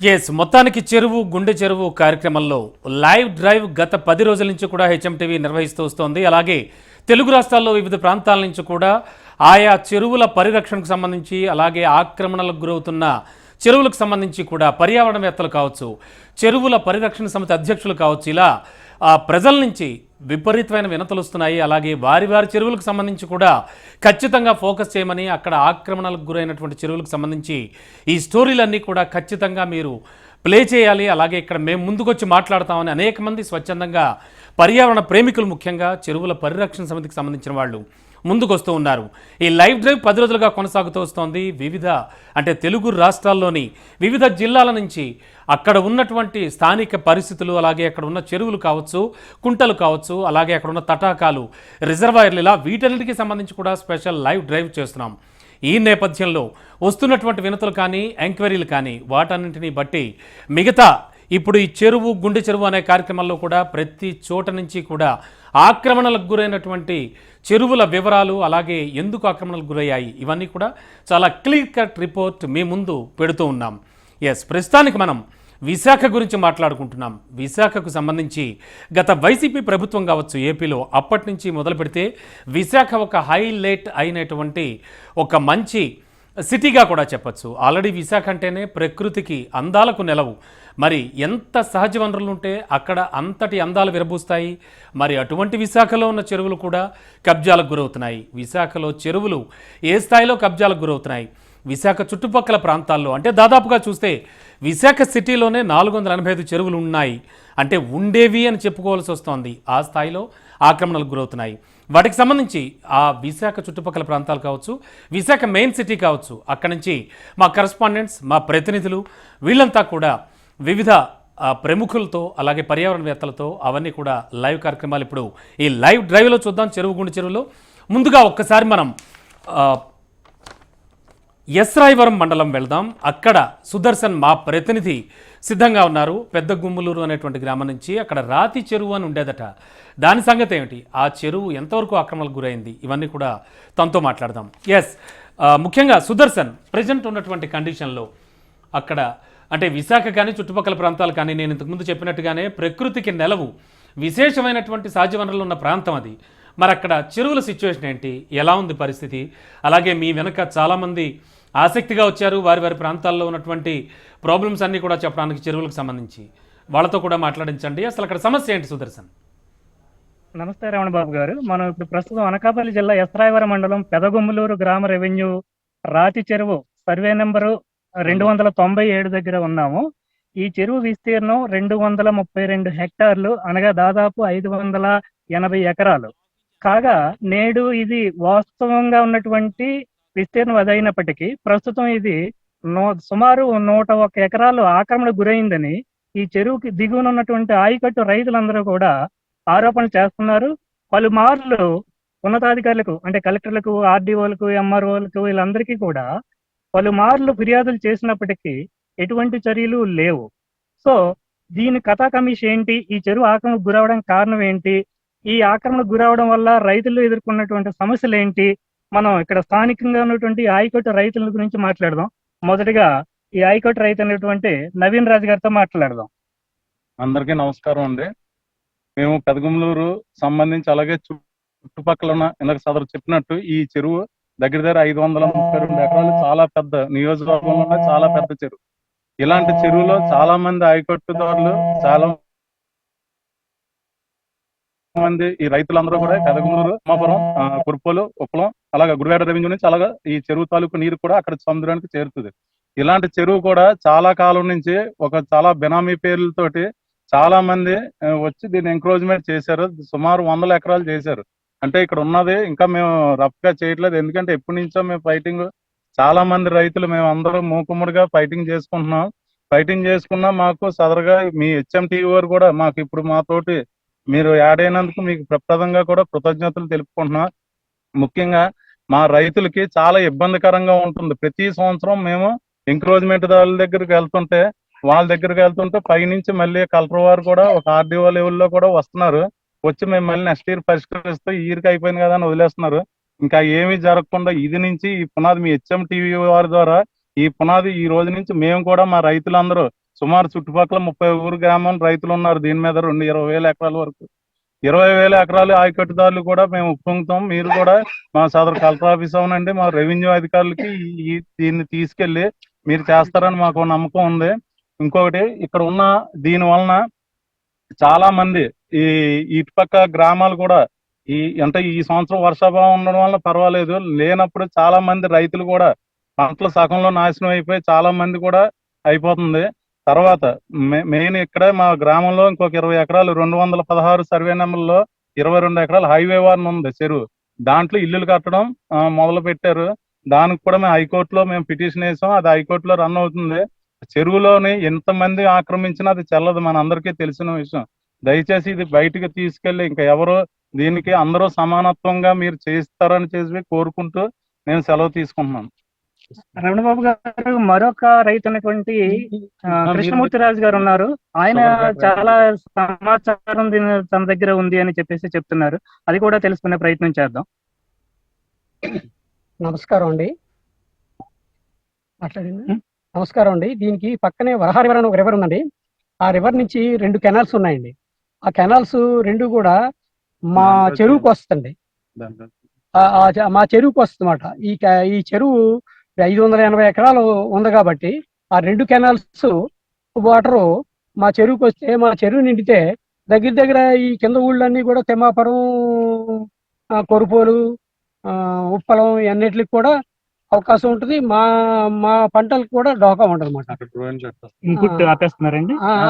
Yes మొత్తానికి చెరువు గుండె చెరువు కార్యక్రమంలో లైవ్ డ్రైవ్ గత పది రోజుల నుంచి కూడా హెచ్ఎంటీవీ నిర్వహిస్తూ వస్తోంది. అలాగే తెలుగు రాష్ట్రాల్లో వివిధ ప్రాంతాల నుంచి కూడా ఆయా చెరువుల పరిరక్షణకు సంబంధించి అలాగే ఆక్రమణలకు గురవుతున్న చెరువులకు సంబంధించి కూడా పర్యావరణవేత్తలు కావచ్చు చెరువుల పరిరక్షణ సమితి అధ్యక్షులు కావచ్చు ఇలా ప్రజల నుంచి విపరీతమైన వినతులు వస్తున్నాయి. అలాగే వారి వారి చెరువులకు సంబంధించి కూడా ఖచ్చితంగా ఫోకస్ చేయమని అక్కడ ఆక్రమణలకు గురైనటువంటి చెరువులకు సంబంధించి ఈ స్టోరీలన్నీ కూడా ఖచ్చితంగా మీరు ప్లే చేయాలి. అలాగే ఇక్కడ మేము ముందుకొచ్చి మాట్లాడతామని అనేక మంది స్వచ్ఛందంగా పర్యావరణ ప్రేమికులు ముఖ్యంగా చెరువుల పరిరక్షణ సమితికి సంబంధించిన వాళ్ళు. ముందుకొస్తూ ఉన్నారు. ఈ లైవ్ డ్రైవ్ పది రోజులుగా కొనసాగుతూ వస్తోంది. వివిధ అంటే తెలుగు రాష్ట్రాల్లోని వివిధ జిల్లాల నుంచి అక్కడ ఉన్నటువంటి స్థానిక పరిస్థితులు అలాగే అక్కడ ఉన్న చెరువులు కావచ్చు కుంటలు కావచ్చు అలాగే అక్కడ ఉన్న తటాకాలు రిజర్వాయర్లు ఇలా వీటన్నిటికీ సంబంధించి కూడా స్పెషల్ లైవ్ డ్రైవ్ చేస్తున్నాం. ఈ నేపథ్యంలో వస్తున్నటువంటి వినతులు కానీ ఎంక్వైరీలు కానీ వాటన్నింటినీ బట్టి మిగతా ఇప్పుడు ఈ చెరువు గుండె చెరువు అనే కార్యక్రమంలో కూడా ప్రతి చోట నుంచి కూడా ఆక్రమణలకు గురైనటువంటి చెరువుల వివరాలు అలాగే ఎందుకు ఆక్రమణలకు గురయ్యాయి ఇవన్నీ కూడా చాలా క్లియర్ కట్ రిపోర్ట్ మీ ముందు పెడుతూ ఉన్నాం. ఎస్ ప్రస్తుతానికి మనం విశాఖ గురించి మాట్లాడుకుంటున్నాం. విశాఖకు సంబంధించి గత వైసీపీ ప్రభుత్వం కావచ్చు ఏపీలో అప్పటి నుంచి మొదలు పెడితే విశాఖ ఒక హైలైట్ అయినటువంటి ఒక మంచి సిటీగా కూడా చెప్పచ్చు. ఆల్రెడీ విశాఖ అంటేనే ప్రకృతికి అందాలకు నెలవు. మరి ఎంత సహజ వనరులు ఉంటే అక్కడ అంతటి అందాలు విరబూస్తాయి. మరి అటువంటి విశాఖలో ఉన్న చెరువులు కూడా కబ్జాలకు గురవుతున్నాయి. విశాఖలో చెరువులు ఏ స్థాయిలో కబ్జాలకు గురవుతున్నాయి? విశాఖ చుట్టుపక్కల ప్రాంతాల్లో అంటే దాదాపుగా చూస్తే విశాఖ సిటీలోనే నాలుగు వందల ఎనభై ఐదు చెరువులు ఉన్నాయి అంటే ఉండేవి అని చెప్పుకోవాల్సి వస్తోంది. ఆ స్థాయిలో ఆక్రమణలకు గురవుతున్నాయి. వాటికి సంబంధించి ఆ విశాఖ చుట్టుపక్కల ప్రాంతాలు కావచ్చు విశాఖ మెయిన్ సిటీ కావచ్చు అక్కడి నుంచి మా కరస్పాండెంట్స్ మా ప్రతినిధులు వీళ్ళంతా కూడా వివిధ ప్రముఖులతో అలాగే పర్యావరణవేత్తలతో అవన్నీ కూడా లైవ్ కార్యక్రమాలు ఇప్పుడు ఈ లైవ్ డ్రైవ్లో చూద్దాం చెరువు గుండె చెరువులో. ముందుగా ఒక్కసారి మనం ఆ, ఎస్రాయవరం మండలం వెళ్దాం. అక్కడ సుదర్శన్ మా ప్రతినిధి సిద్ధంగా ఉన్నారు. పెద్ద గుమ్ములూరు అనేటువంటి గ్రామం నుంచి అక్కడ రాతి చెరువు అని ఉండేదట. దాని సంగతి ఏమిటి? ఆ చెరువు ఎంతవరకు ఆక్రమణకు గురైంది? ఇవన్నీ కూడా తనతో మాట్లాడదాం. ఎస్ ముఖ్యంగా సుదర్శన్ ప్రజెంట్ ఉన్నటువంటి కండిషన్లో అక్కడ అంటే విశాఖ కానీ చుట్టుపక్కల ప్రాంతాలు కానీ నేను ఇంతకుముందు చెప్పినట్టుగానే ప్రకృతికి నెలవు. విశేషమైనటువంటి సహజ వనరులు ఉన్న ప్రాంతం అది. మరి అక్కడ చెరువుల సిచ్యువేషన్ ఏంటి? ఎలా ఉంది పరిస్థితి? అలాగే మీ వెనక చాలామంది ఆసక్తిగా వచ్చారు. వారి వారి ప్రాంతాల్లో ఉన్నటువంటి ప్రాబ్లమ్స్ అన్నీ కూడా చెప్పడానికి చెరువులకు సంబంధించి. వాళ్ళతో కూడా మాట్లాడించండి. అసలు అక్కడ సమస్య ఏంటి సుదర్శన్? నమస్తే రమణ బాబు గారు. మనం ఇప్పుడు ప్రస్తుతం అనకాపల్లి జిల్లా ఎస్రాయవరం మండలం పెదగొమ్ములూరు గ్రామ రెవెన్యూ రాతి చెరువు సర్వే నెంబరు రెండు వందల తొంభై ఏడు దగ్గర ఉన్నాము. ఈ చెరువు విస్తీర్ణం రెండు వందల ముప్పై రెండు హెక్టార్లు అనగా దాదాపు ఐదు వందల ఎనభై ఎకరాలు. కాగా నేడు ఇది వాస్తవంగా ఉన్నటువంటి విస్తీర్ణం అదైనప్పటికీ ప్రస్తుతం ఇది నో సుమారు నూట ఒక ఎకరాలు ఆక్రమణ గురైందని ఈ చెరువుకి దిగువన ఉన్నటువంటి ఆయకట్టు రైతులందరూ కూడా ఆరోపణలు చేస్తున్నారు. పలుమార్లు ఉన్నతాధికారులకు అంటే కలెక్టర్లకు ఆర్డీఓలకు ఎంఆర్ఓలకు వీళ్ళందరికీ కూడా పలుమార్లు ఫిర్యాదులు చేసినప్పటికీ ఎటువంటి చర్యలు లేవు. సో దీని కథా కమిష్ ఏంటి? ఈ చెరువు ఆక్రమణకు గురవడం కారణం ఏంటి? ఈ ఆక్రమణకు గురవడం వల్ల రైతులు ఎదుర్కొన్నటువంటి సమస్యలు ఏంటి? మనం ఇక్కడ స్థానికంగా ఉన్నటువంటి ఆయకట్టు రైతుల గురించి మాట్లాడదాం. మొదటిగా ఈ ఆయకట్టు రైతు అనేటువంటి నవీన్ రాజు గారితో మాట్లాడదాం. అందరికీ నమస్కారం అండి. మేము పెదగుమలూరు సంబంధించి అలాగే చుట్టుపక్కల ఉన్న ఇందాక సదరు చెప్పినట్టు ఈ చెరువు దగ్గర దగ్గర ఐదు వందల ముప్పై రెండు ఎకరాలు చాలా పెద్ద నియోజకవర్గంలో చాలా పెద్ద చెరువు. ఇలాంటి చెరువులో చాలా మంది ఆయకట్టుదారులు చాలా మంది ఈ రైతులందరూ కూడా పెదగుమలూరు అమ్మాపురం ఆ, కురుపోలు ఉప్పలం అలాగే గుడివాడ రెవెన్యూ నుంచి అలాగా ఈ చెరువు తాలూకు నీరు కూడా అక్కడ సముద్రానికి చేరుతుంది. ఇలాంటి చెరువు కూడా చాలా కాలం నుంచి ఒక చాలా బినామీ పేర్లతోటి చాలా మంది వచ్చి దీన్ని ఎంక్రోచ్మెంట్ చేశారు. సుమారు వందల ఎకరాలు చేశారు. అంటే ఇక్కడ ఉన్నది ఇంకా మేము రఫ్గా చేయట్లేదు. ఎందుకంటే ఎప్పటి నుంచో మేము ఫైటింగ్ చాలా మంది రైతులు మేము అందరూ మూకుమ్మడిగా ఫైటింగ్ చేసుకుంటున్నాం. ఫైటింగ్ చేసుకున్నా మాకు సదరుగా మీ హెచ్ఎం టీవీ వారు కూడా మాకు ఇప్పుడు మాతోటి మీరు యాడ్ అయినందుకు మీకు ప్రప్రదంగా కూడా కృతజ్ఞతలు తెలుపుకుంటున్నా. ముఖ్యంగా మా రైతులకి చాలా ఇబ్బందికరంగా ఉంటుంది. ప్రతి సంవత్సరం మేము ఎంక్రోజ్మెంట్ వాళ్ళ దగ్గరికి వెళ్తుంటే వాళ్ళ దగ్గరికి వెళ్తుంటే పైనుంచి మళ్ళీ కలెక్టర్ వారు కూడా ఒక ఆర్డీఓ లెవెల్లో కూడా వస్తున్నారు. వచ్చి మేము మళ్ళీ నెక్స్ట్ ఇయర్ పరిష్కరిస్తూ ఈ ఇయర్కి అయిపోయింది కదా అని వదిలేస్తున్నారు. ఇంకా ఏమీ జరగకుండా ఇది నుంచి ఈ పునాది మీ హెచ్ఎం టీవీ వారి ద్వారా ఈ పునాది ఈ రోజు నుంచి మేము కూడా మా రైతులందరూ సుమారు చుట్టుపక్కల ముప్పై ఊరు గ్రామం రైతులు ఉన్నారు. దీని మీద రెండు ఇరవై వేల ఎకరాల వరకు. ఇరవై వేల ఎకరాలు ఆయకట్టుదారులు కూడా మేము ఒప్పుకుంటాం మీరు కూడా మా సదరు కలెక్టర్ ఆఫీస్ అవునండి. మా రెవెన్యూ అధికారులకి ఈ దీన్ని తీసుకెళ్ళి మీరు చేస్తారని మాకు నమ్మకం ఉంది. ఇంకొకటి ఇక్కడ ఉన్న దీని వలన చాలా మంది ఈ ఇటుపక్క గ్రామాలు కూడా ఈ అంటే ఈ సంవత్సరం వర్షాభావం ఉండడం వల్ల పర్వాలేదు. లేనప్పుడు చాలా మంది రైతులు కూడా పంటలు సగంలో నాశనం అయిపోయి చాలా మంది కూడా అయిపోతుంది. తర్వాత మెయిన్ ఇక్కడ మా గ్రామంలో ఇంకొక ఇరవై ఎకరాలు రెండు వందల పదహారు సర్వే నెంబర్లో ఇరవై రెండు ఎకరాలు హైవే వారిని ఉంది చెరువు. దాంట్లో ఇల్లులు కట్టడం మొదలు పెట్టారు. దానికి కూడా మేము హైకోర్టులో మేము పిటిషన్ వేసాం. అది హైకోర్టులో రన్ అవుతుంది. చెరువులోని ఎంతమంది ఆక్రమించినా అది చెల్లదు. మన అందరికీ తెలిసిన విషయం. దయచేసి ఇది బయటకు తీసుకెళ్ళి ఇంకా ఎవరు దీనికి అందరూ సమానత్వంగా మీరు చేస్తారని చేసి కోరుకుంటూ నేను సెలవు తీసుకుంటున్నాను. రమణబాబు గారు మరొక రైతు అయినటువంటి కృష్ణమూర్తి రాజు గారు ఉన్నారు. ఆయన చాలా సమాచారం దీని తన దగ్గర ఉంది అని చెప్పేసి చెప్తున్నారు. అది కూడా తెలుసుకునే ప్రయత్నం చేద్దాం. నమస్కారం అండి? నమస్కారం అండి. దీనికి పక్కనే వరహ రివర్ అని ఒక రివర్ ఉందండి. ఆ రివర్ నుంచి రెండు కెనాల్స్ ఉన్నాయండి. ఆ కెనాల్స్ రెండు కూడా మా చెరువుకు వస్తుంది మా చెరువుకు వస్తుందన్నమాట. ఈ ఈ చెరువు ఐదు వందల ఎనభై ఎకరాలు ఉంది కాబట్టి ఆ రెండు కెనాల్స్ వాటరు మా చెరువుకు వస్తే మా చెరువు నిండితే దగ్గర దగ్గర ఈ కింద ఊళ్ళన్నీ కూడా తిమ్మాపురం ఆ, కొరుపోలు ఆ, ఉప్పలం ఇవన్నిటికి కూడా అవకాశం ఉంటుంది. మా మా పంటలకు కూడా డోకా ఉంటుంది అనమాట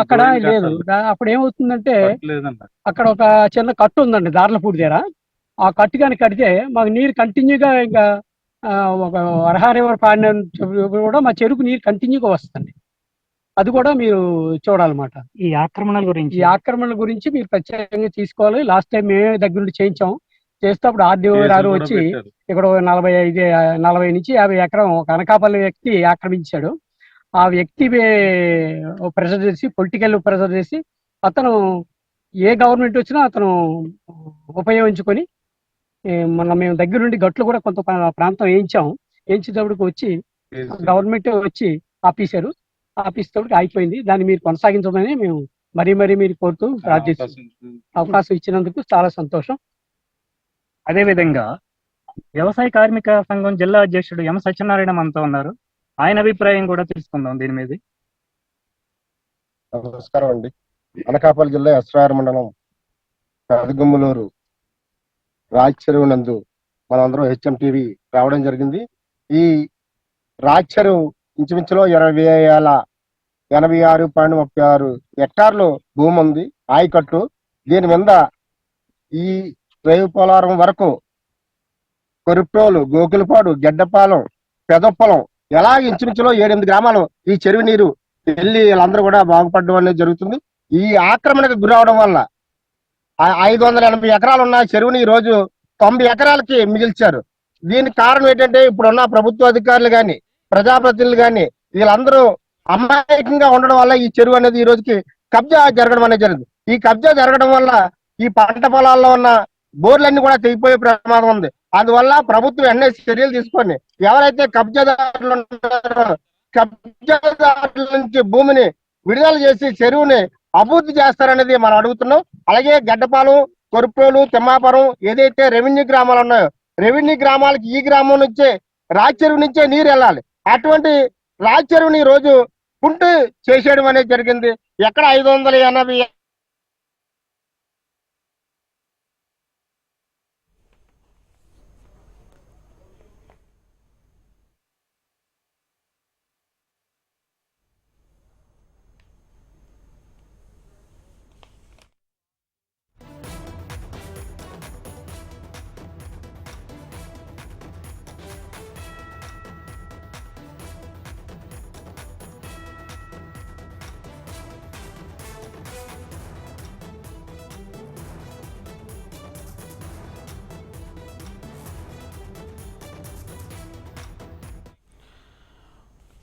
అక్కడ లేదు. అప్పుడు ఏమవుతుందంటే అక్కడ ఒక చిన్న కట్టు ఉందండి దార్లపూడి దగ్గర. ఆ కట్టు కానీ కడితే మాకు నీరు కంటిన్యూగా ఇంకా ఒక వరహా రివర్ పాడిన కూడా మా చెరుకు నీరు కంటిన్యూగా వస్తుంది అది కూడా మీరు చూడాలన్నమాట. ఈ ఆక్రమణల గురించి. ఈ ఆక్రమణల గురించి మీరు ప్రత్యేకంగా తీసుకోవాలి. లాస్ట్ టైం మేమే దగ్గర నుండి చేయించాం. చేస్తే అప్పుడు ఆర్డీఓ గారు వచ్చి. ఇక్కడ నలభై ఐదు నలభై నుంచి యాభై ఎకరం ఒక అనకాపల్లి వ్యక్తి ఆక్రమించాడు. ఆ వ్యక్తి ప్రెషర్ చేసి పొలిటికల్ ప్రెషర్ చేసి అతను ఏ గవర్నమెంట్ వచ్చినా అతను ఉపయోగించుకొని ఏ, మొన్న మేము దగ్గర నుండి గట్లు కూడా కొంత ప్రా- ప్రాంతం వేయించాం వేయించేటప్పటికి వచ్చి. గవర్నమెంట్ వచ్చి ఆపేశారు. ఆపేసేటప్పటికి అయిపోయింది దాన్ని మీరు కొనసాగించమని మేము మరీ మరీ మీరు కోరుతూ ప్రార్థిస్తున్నాం. అవకాశం అవకాశం ఇచ్చినందుకు చాలా సంతోషం. అదే విధంగా వ్యవసాయ కార్మిక సంఘం జిల్లా అధ్యక్షుడు ఎం సత్యనారాయణ మనతో ఉన్నారు. ఆయన అభిప్రాయం కూడా తెలుసుకుందాం దీని మీద. నమస్కారం అండి. అనకాపల్లి జిల్లా ఎస్ఆర్ మండలం పెదగుమ్మలూరు రాజచెరువు నందు మనందరం హెచ్ఎంటీవీ రావడం జరిగింది. ఈ రాజచెరువు ఇంచుమించులో ఇరవై వేల ఎనభై ఆరు పాయింట్ ముప్పై ఆరు హెక్టార్లు భూమి ఉంది ఆయకట్టు. దీని మీద ఈ రేవు పోలవరం వరకు కొరిప్రోలు గోకులపాడు గెడ్డపాలెం పెదప్పలం ఎలా ఇంచుమించులో ఏడెనిమిది గ్రామాలు ఈ చెరువు నీరు వెళ్ళి వీళ్ళందరూ కూడా బాగుపడడం అనేది జరుగుతుంది. ఈ ఆక్రమణకు గురవడం వల్ల ఐదు వందల ఎనభై ఎకరాలు ఉన్న చెరువుని ఈ రోజు తొంభై ఎకరాలకి మిగిల్చారు. దీనికి కారణం ఏంటంటే ఇప్పుడున్న ప్రభుత్వ అధికారులు కానీ ప్రజాప్రతినిధులు కానీ వీళ్ళందరూ అమాయకంగా ఉండడం వల్ల ఈ చెరువు అనేది ఈ రోజుకి కబ్జా జరగడం అనేది జరిగింది. ఈ కబ్జా జరగడం వల్ల ఈ పంట పొలాల్లో ఉన్న బోర్లన్నీ కూడా తెగిపోయే ప్రమాదం ఉంది. అందువల్ల ప్రభుత్వం ఎన్నో చర్యలు తీసుకొని ఎవరైతే కబ్జాదారులు ఉన్నారో కబ్జాదారుల నుంచి భూమిని విడుదల చేసి చెరువుని అభివృద్ధి చేస్తారనేది మనం అడుగుతున్నాం. అలాగే గడ్డపాలెం కొరుప్రోలు తిమ్మాపురం ఏదైతే రెవెన్యూ గ్రామాలు ఉన్నాయో రెవెన్యూ గ్రామాలకి ఈ గ్రామం నుంచే రాచెరువు నుంచే నీరు వెళ్ళాలి. అటువంటి రాచెరువుని చెరువుని రోజు కుంటు చేసేయడం అనేది జరిగింది. ఎక్కడ ఐదు వందల ఎనభై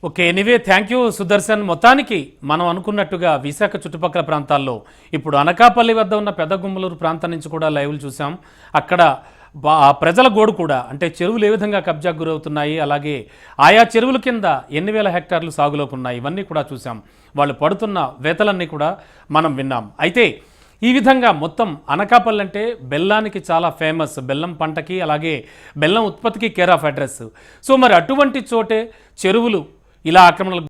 okay anyway thank you Sudarshan. మొత్తానికి మనం అనుకున్నట్టుగా విశాఖ చుట్టుపక్కల ప్రాంతాల్లో ఇప్పుడు అనకాపల్లి వద్ద ఉన్న పెద్ద గుమ్మలూరు ప్రాంతం నుంచి కూడా లైవ్లు చూసాం అక్కడ బా- ఆ ప్రజల గోడు కూడా అంటే చెరువులు ఏ విధంగా కబ్జాకు గురవుతున్నాయి అలాగే ఆయా చెరువుల కింద ఎన్ని వేల హెక్టార్లు సాగులోకి ఉన్నాయి ఇవన్నీ కూడా చూసాం వాళ్ళు పడుతున్న వేతలన్నీ కూడా మనం విన్నాం. అయితే ఈ విధంగా మొత్తం అనకాపల్లి అంటే బెల్లానికి చాలా ఫేమస్ బెల్లం పంటకి అలాగే బెల్లం ఉత్పత్తికి కేర్ ఆఫ్ అడ్రస్. సో మరి అటువంటి చోటే చెరువులు ఇలా ఆక్రమణలకు